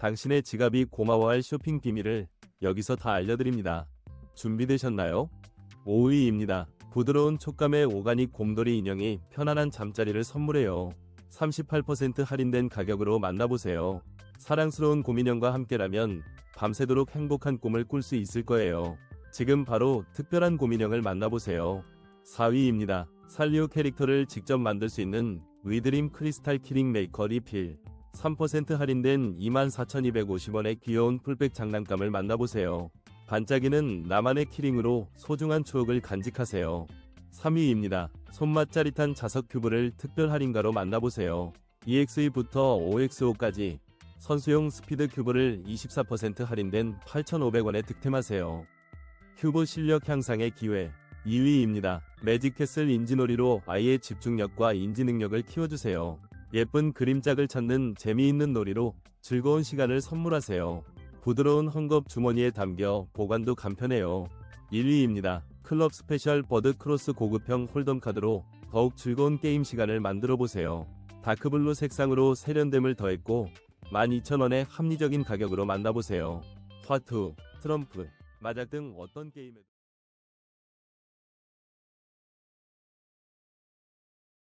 당신의 지갑이 고마워할 쇼핑 비밀을 여기서 다 알려드립니다. 준비되셨나요? 5위입니다. 부드러운 촉감의 오가닉 곰돌이 인형이 편안한 잠자리를 선물해요. 38% 할인된 가격으로 만나보세요. 사랑스러운 곰인형과 함께라면 밤새도록 행복한 꿈을 꿀 수 있을 거예요. 지금 바로 특별한 곰인형을 만나보세요. 4위입니다. 살리오 캐릭터를 직접 만들 수 있는 위드림 크리스탈 키링 메이커 리필. 3% 할인된 24,250원의 귀여운 풀백 장난감을 만나보세요. 반짝이는 나만의 키링으로 소중한 추억을 간직하세요. 3위입니다. 손맛 짜릿한 자석 큐브를 특별 할인가로 만나보세요. EXE부터 OXO까지 선수용 스피드 큐브를 24% 할인된 8,500원에 득템하세요. 큐브 실력 향상의 기회 2위입니다. 매직캐슬 인지놀이로 아이의 집중력과 인지 능력을 키워주세요. 예쁜 그림짝을 찾는 재미있는 놀이로 즐거운 시간을 선물하세요. 부드러운 헝겊 주머니에 담겨 보관도 간편해요. 1위입니다. 클럽 스페셜 버드 크로스 고급형 홀덤 카드로 더욱 즐거운 게임 시간을 만들어 보세요. 다크블루 색상으로 세련됨을 더했고 12,000원의 합리적인 가격으로 만나보세요. 화투, 트럼프, 마작 등 어떤 게임에도